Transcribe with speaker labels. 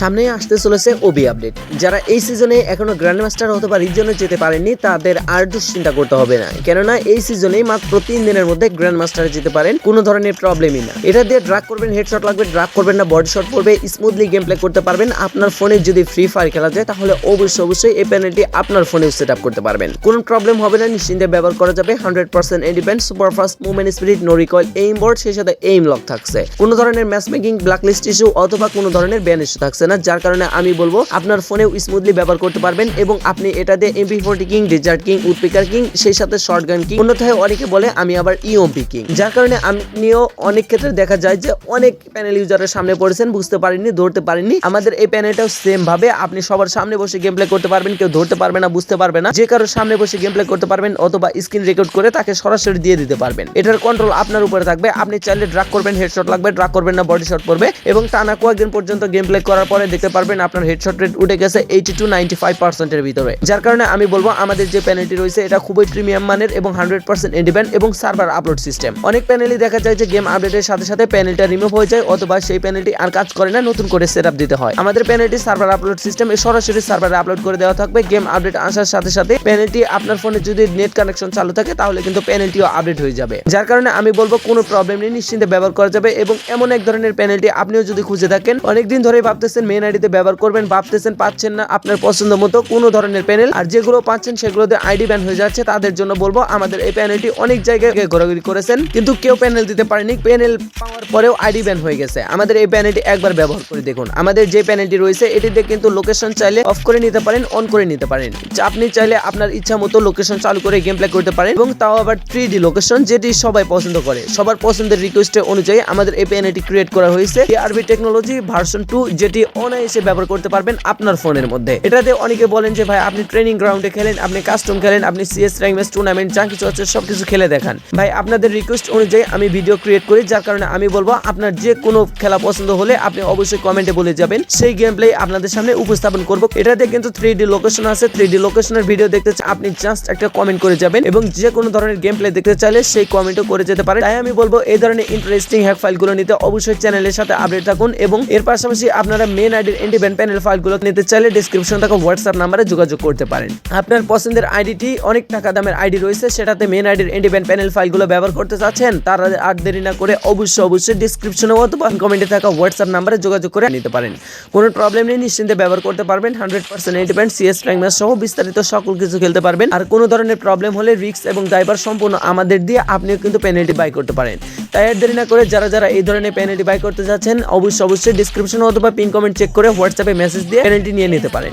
Speaker 1: সামনেই আসতে চলেছে ওবি আপডেট যারা এই সিজনে এখনও গ্র্যান্ড মাস্টার অথবা রিজনে যেতে পারেননি, তাদের আর দুশ্চিন্তা করতে হবে না। কেননা এই সিজনে মাত্র তিন দিনের মধ্যে গ্র্যান্ড মাস্টারে যেতে পারেন, কোনো ধরনের প্রবলেমই না। এটা দিয়ে ড্রাগ করবেন হেডশট লাগবে ড্রাগ করবেন না বডি শট পড়বে স্মুথলি গেম প্লে করতে পারবেন। আপনার ফোনে যদি ফ্রি ফায়ার খেলা যায়, তাহলে অবশ্যই অবশ্যই এই প্যানেলটি আপনার ফোনে সেট আপ করতে পারবেন। কোনো প্রবলেম হবে না, নিশ্চিন্তে ব্যবহার করা যাবে। Hundred percent independent super fast movement spirit no recoil aim board সেই সাথে এইম লক থাকছে। কোনো ধরনের ম্যাচ মেকিং ব্ল্যাকলিস্ট ইস্যু অথবা কোনো ধরনের ব্যান ইস্যু থাকছে না, যার কারণে আমি বলব আপনার ফোনেও স্মুথলি ব্যবহার করতে পারবেন এবং আপনি এটা দিয়ে MP forty king desert king woodpecker king সেই সাথে শর্ট গান কিং অন্যথায় অনেকে বলে আমি আবার ইওমপি কিং যার কারণে আপনিও অনেক ক্ষেত্রে দেখা যায় যে অনেক প্যানেল ইউজারের সামনে পড়েছেন, বুঝতে পারেননি ধরতে পারেননি আমাদের এই প্যানেলটাও সেম ভাবে, আপনি সবার সামনে বসে গেম প্লে করতে পারবেন, কেউ ধরতে পারবে না, বুঝতে পারবে না। যে কারোর সামনে বসে গেম প্লে করতে পারবেন অথবা স্ক্রিন রেকর্ড করে তাকে সরাসরি দিয়ে দিতে পারবেন। এটার কন্ট্রোল আপনার উপরে থাকবে। আপনি চাইলে ড্রাক করবেন হেডশট লাগবে ড্রাক করবেন না বডি শট পড়বে এবং টানা কয়েকদিন পর্যন্ত গেম প্লে করার পরে দেখতে পারবেন আপনার হেডশট রেট উঠে গেছে এইটি টু নাইনটি ফাইভ পার্সেন্টের ভিতরে। যার কারণে আমি বলব, আমাদের যে প্যানেলটি রয়েছে, এটা খুবই প্রিমিয়াম মানের এবং হান্ড্রেড পার্সেন্ট ইন্ডিপেন্ড এবং সার্ভার আপলোড সিস্টেম অনেক প্যানেলই দেখা যায় যে গেম আপডেটের সাথে সাথে প্যানেলটা রিমুভ হয়ে যায়, অথবা সেই প্যানেলটি আর কাজ করে না, নতুন করে সেট দিতে হয়। আমাদের প্যানেলটি সার্ভার আপলোড সিস্টেম সরাসরি সার্ভারে আপলোড করে দেওয়া থাকবে। গেম আপডেট আসার সাথে সাথে প্যানেলটি আপনার ফোনে যদি নেট কানেকশন চালু থাকে, তাহলে কিন্তু প্যানেলটিও আপডেট হয়ে যাবে। যার কারণে আমি বলব, কোনো প্রবলেম নেই, নিশ্চিন্তে ব্যবহার করা যাবে এবং এমন এক ধরনের প্যানেলটি আপনিও যদি খুঁজে থাকেন, অনেকদিন ধরে ভাবতেছেন মেন আইডিতে ব্যবহার করবেন, ভাবতেছেন পাচ্ছেন না, আপনার পছন্দ মতো কোনো ধরনের প্যানেল আর যেগুলো পাচ্ছেন, সেগুলোতে আইডি ব্যান হয়ে যাচ্ছে, তাদের জন্য বলব, আমাদের এই প্যানেলটি অনেক জায়গায় ঘোরাঘুরি করেছেন, কিন্তু কেউ প্যানেল দিতে পারেনি। প্যানেল পাওয়ার পরেও আইডি ব্যান হয়ে গেছে। আমাদের এই প্যানেলটি একবার ব্যবহার করে দেখুন। আমাদের যে প্যানেলটি রয়েছে, এটিতে কিন্তু লোকেশন চাইলে অফ করে নিতে পারেন অন করে নিতে পারেন। আপনি চাইলে আপনার ইচ্ছা মতো লোকেশন চালু করে গেম প্লে করতে পারেন, এবং তাও আবার থ্রি ডি লোকেশন যেটি সবাই পছন্দ করে। সবার পছন্দের রিকোয়েস্ট অনুযায়ী আমাদের এই প্যানেলটি ক্রিয়েট করা হয়েছে। আরবি টেকনোলজি ভার্সন টু যেটি অনায়াসে ব্যবহার করতে পারবেন আপনার ফোনের মধ্যে। এটাতে অনেকে বলেন যে, ভাই, আপনি ট্রেনিং গ্রাউন্ডে খেলেন, আপনি কাস্টম খেলেন, আপনি সিএস র্যাঙ্ক ম্যাচ টুর্নামেন্ট যা কিছু আছে সবকিছু খেলে দেখান। ভাই, আপনাদের রিকোয়েস্ট অনুযায়ী আমি ভিডিও ক্রিয়েট করি, যার কারণে আমি বলব, আপনার যে কোনো খেলা পছন্দ হলে আপনি অবশ্যই কমেন্টে বলে যাবেন। সেই গেম প্লে আপনাদের সামনে উপস্থাপন করব। এটাতে কিন্তু থ্রি ডি লোকেশন আছে। থ্রি ডি লোকেশনের ভিডিও দেখতে আপনি জাস্ট একটা কমেন্ট করে যাবেন এবং যে কোনো ধরনের গেম প্লে দেখতে চাইলে সেই কমেন্টও করে যেতে পারেন। তাই আমি বলব, এই ধরনের ইন্টারেস্টিং হ্যাক ফাইলগুলো নিতে অবশ্যই চ্যানেলের সাথে আপডেট থাকুন এবং এর পাশাপাশি আপনারা মেন আইডির ইন্ডিপেন্ড প্যানেল ফাইলগুলো নিতে চাইলে ডিসক্রিপশন থাকা হোয়াটসঅ্যাপ নাম্বারে যোগাযোগ করতে পারেন। আপনার পছন্দের আইডিটি অনেক টাকা দামের আইডি রয়েছে, সেটাতে মেন আইডির ইন্ডিপেন্ড প্যানেল ফাইলগুলো ব্যবহার করতে চাচ্ছেন, তারা আর দেরি না করে অবশ্যই অবশ্যই ডিসক্রিপশনে অথবা কমেন্টে থাকা হোয়াটসঅ্যাপ নাম্বারে যোগাযোগ করে নিতে পারেন। কোনো প্রবলেম নেই, নিশ্চিন্তে ব্যবহার করতে পারবেন hundred percent independent CS rank সহ বিস্তারিত সকল কিছু খেলতে পারবেন। আর কোনো ধরনের প্রবলেম হলে রিস্ক এবং ড্রাইভার সম্পূর্ণ আমাদের দিয়ে আপনিও কিন্তু পেনাল্টি বাই করতে পারেন। তাই আর দেরি না করে যারা যারা এই ধরনের পেনাল্টি বাই করতে যাচ্ছেন, অবশ্যই অবশ্যই ডিসক্রিপশন অথবা পিন কমেন্ট চেক করে হোয়াটসঅ্যাপে মেসেজ দিয়ে পেনাল্টি নিয়ে নিতে পারেন।